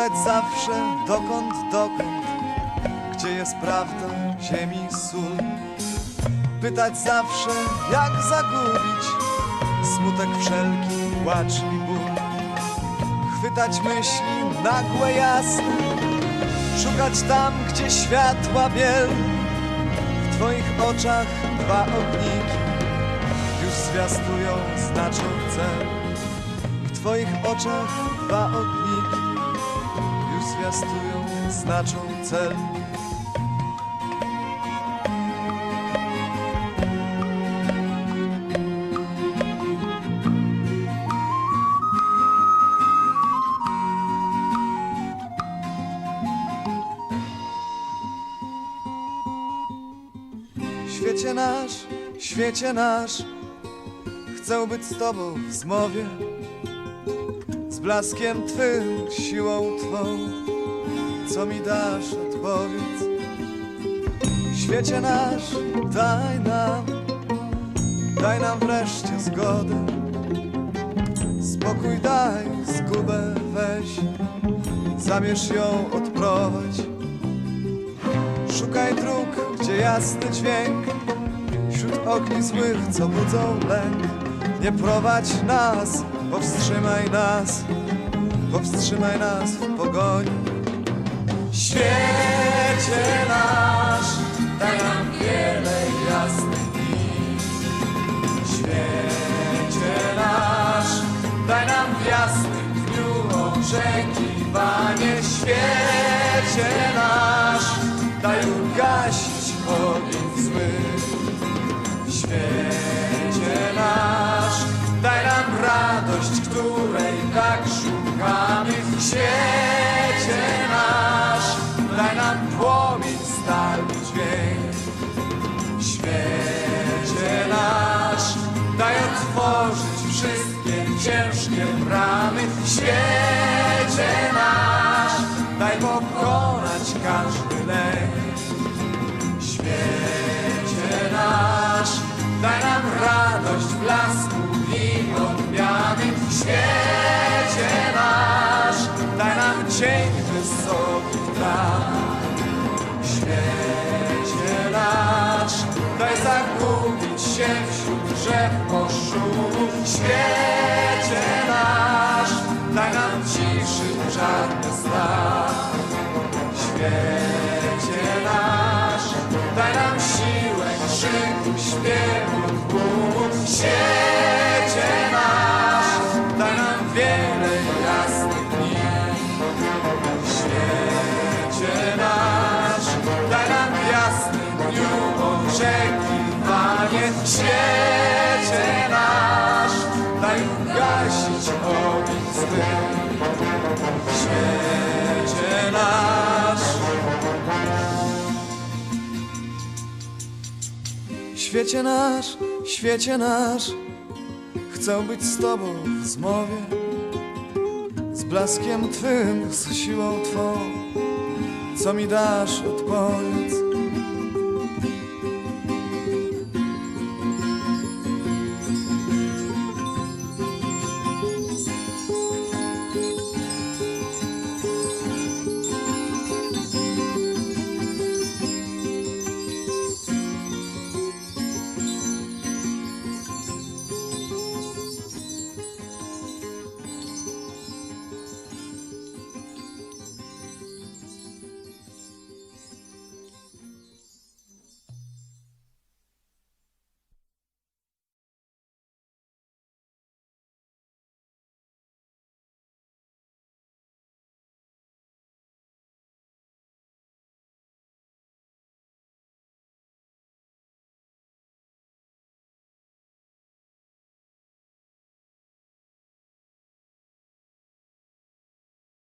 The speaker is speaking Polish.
Pytać zawsze dokąd, dokąd? Gdzie jest prawda ziemi sól? Pytać zawsze jak zagubić Smutek wszelki, płacz i ból? Chwytać myśli nagłe jasne? Szukać tam, gdzie światła biel? W twoich oczach dwa ogniki Już zwiastują, znaczą cel. W twoich oczach dwa ogniki zwiastują, znaczą cel. Świecie nasz, świecie nasz Chcę być z tobą w zmowie Blaskiem twym, siłą twą Co mi dasz, odpowiedz Świecie nasz, daj nam Daj nam wreszcie zgodę Spokój daj, zgubę weź Zamierz ją odprowadź. Szukaj dróg, gdzie jasny dźwięk Wśród ogni złych, co budzą lęk. Nie prowadź nas, powstrzymaj nas Powstrzymaj nas w pogoni. Świecie nasz, daj nam wiele jasnych dni Świecie nasz, daj nam w jasnym dniu oczekiwanie Świecie nasz, radość, której tak szukamy W świecie nasz, daj nam płomień, stalny dźwięk w świecie nasz. Daj otworzyć wszystkie ciężkie bramy W świecie nasz cień wysokich traw świecie nasz Daj zagubić się wśród drzew poszumów W świecie nasz Daj nam ciszy żadny strach. Świecie nasz Daj nam siłę krzyku, śpiewu, W świecie W świecie nasz, daj ugasić ogień świecie nasz. Świecie nasz, świecie nasz, chcę być z tobą w zmowie z blaskiem twym, z siłą twą, co mi dasz, odpowiedz.